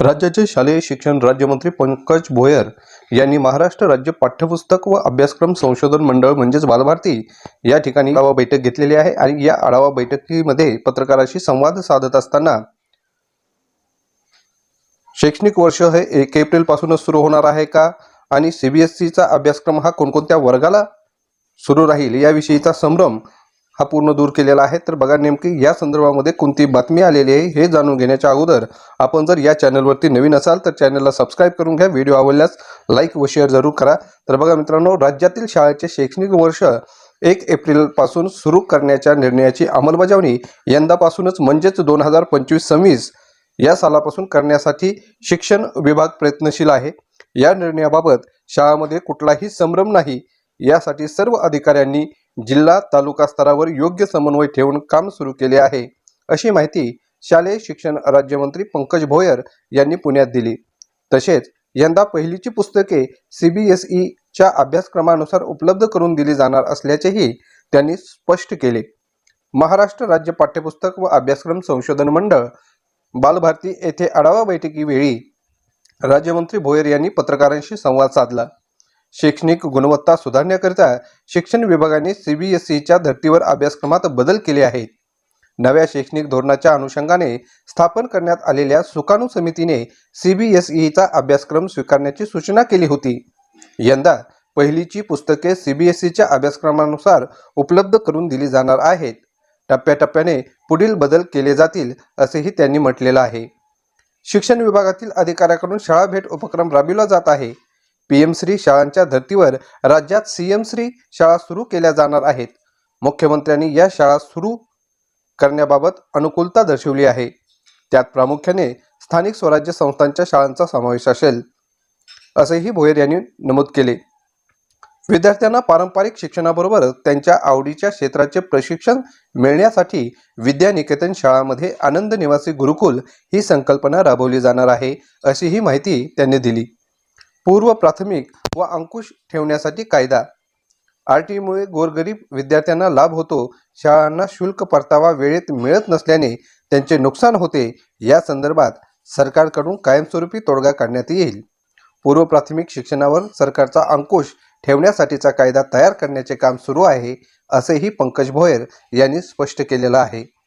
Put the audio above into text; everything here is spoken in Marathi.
राज्याचे शालेय शिक्षण राज्यमंत्री पंकज भोयर यांनी महाराष्ट्र राज्य पाठ्यपुस्तक व अभ्यासक्रम संशोधन मंडळ म्हणजेच बालभारती या ठिकाणी आढावा बैठक घेतलेली आहे आणि या आढावा बैठकीमध्ये पत्रकाराशी संवाद साधत असताना शैक्षणिक वर्ष हे एक एप्रिल पासूनच सुरू होणार आहे का? आणि सीबीएसईचा अभ्यासक्रम हा कोणकोणत्या वर्गाला सुरू राहील? याविषयीचा संभ्रम हा पूर्ण दूर केलेला आहे. तर बघा नेमकी या संदर्भामध्ये कोणती बातमी आलेली आहे हे जाणून घेण्याच्या अगोदर आपण जर या चॅनलवरती नवीन असाल तर चॅनलला सबस्क्राईब करून घ्या. व्हिडिओ आवडल्यास लाईक व शेअर जरूर करा. तर बघा मित्रांनो राज्यातील शाळेचे शैक्षणिक वर्ष एक एप्रिलपासून सुरू करण्याच्या निर्णयाची अंमलबजावणी यंदापासूनच म्हणजेच दोन हजार पंचवीस सव्वीस या सालापासून करण्यासाठी शिक्षण विभाग प्रयत्नशील आहे. या निर्णयाबाबत शाळामध्ये कुठलाही संभ्रम नाही. यासाठी सर्व अधिकाऱ्यांनी जिल्हा तालुका स्तरावर योग्य समन्वय ठेवून काम सुरू केले आहे अशी माहिती शालेय शिक्षण राज्यमंत्री पंकज भोयर यांनी पुण्यात दिली. तसेच यंदा पहिलीची पुस्तके सीबीएसईच्या अभ्यासक्रमानुसार उपलब्ध करून दिली जाणार असल्याचेही त्यांनी स्पष्ट केले. महाराष्ट्र राज्य पाठ्यपुस्तक व अभ्यासक्रम संशोधन मंडळ बालभारती येथे आढावा बैठकीवेळी राज्यमंत्री भोयर यांनी पत्रकारांशी संवाद साधला. शैक्षणिक गुणवत्ता सुधारण्याकरिता शिक्षण विभागाने सीबीएसईच्या धर्तीवर अभ्यासक्रमात बदल केले आहेत. नव्या शैक्षणिक धोरणाच्या अनुषंगाने स्थापन करण्यात आलेल्या सुकाणू समितीने सीबीएसईचा अभ्यासक्रम स्वीकारण्याची सूचना केली होती. यंदा पहिलीची पुस्तके सीबीएसईच्या अभ्यासक्रमानुसार उपलब्ध करून दिली जाणार आहेत. टप्प्याटप्प्याने पुढील बदल केले जातील असेही त्यांनी म्हटलेलं आहे. शिक्षण विभागातील अधिकाऱ्याकडून शाळा भेट उपक्रम राबविला जात आहे. पीएम श्री शाळांच्या धर्तीवर राज्यात सीएम श्री शाळा सुरू केल्या जाणार आहेत. मुख्यमंत्र्यांनी या शाळा सुरू करण्याबाबत अनुकूलता दर्शवली आहे. त्यात प्रामुख्याने स्थानिक स्वराज्य संस्थांच्या शाळांचा समावेश असेल असेही भोयर यांनी नमूद केले. विद्यार्थ्यांना पारंपरिक शिक्षणाबरोबरच त्यांच्या आवडीच्या क्षेत्राचे प्रशिक्षण मिळण्यासाठी विद्यानिकेतन शाळांमध्ये आनंद निवासी गुरुकुल ही संकल्पना राबवली जाणार आहे अशीही माहिती त्यांनी दिली. पूर्व प्राथमिक व अंकुश ठेवण्यासाठी कायदा. आर टीमुळे गोरगरीब विद्यार्थ्यांना लाभ होतो. शाळांना शुल्क परतावा वेळेत मिळत नसल्याने त्यांचे नुकसान होते. या संदर्भात सरकारकडून कायमस्वरूपी तोडगा काढण्यात येईल. पूर्व प्राथमिक शिक्षणावर सरकारचा अंकुश ठेवण्यासाठीचा कायदा तयार करण्याचे काम सुरू आहे असेही पंकज भोयर यांनी स्पष्ट केलेलं आहे.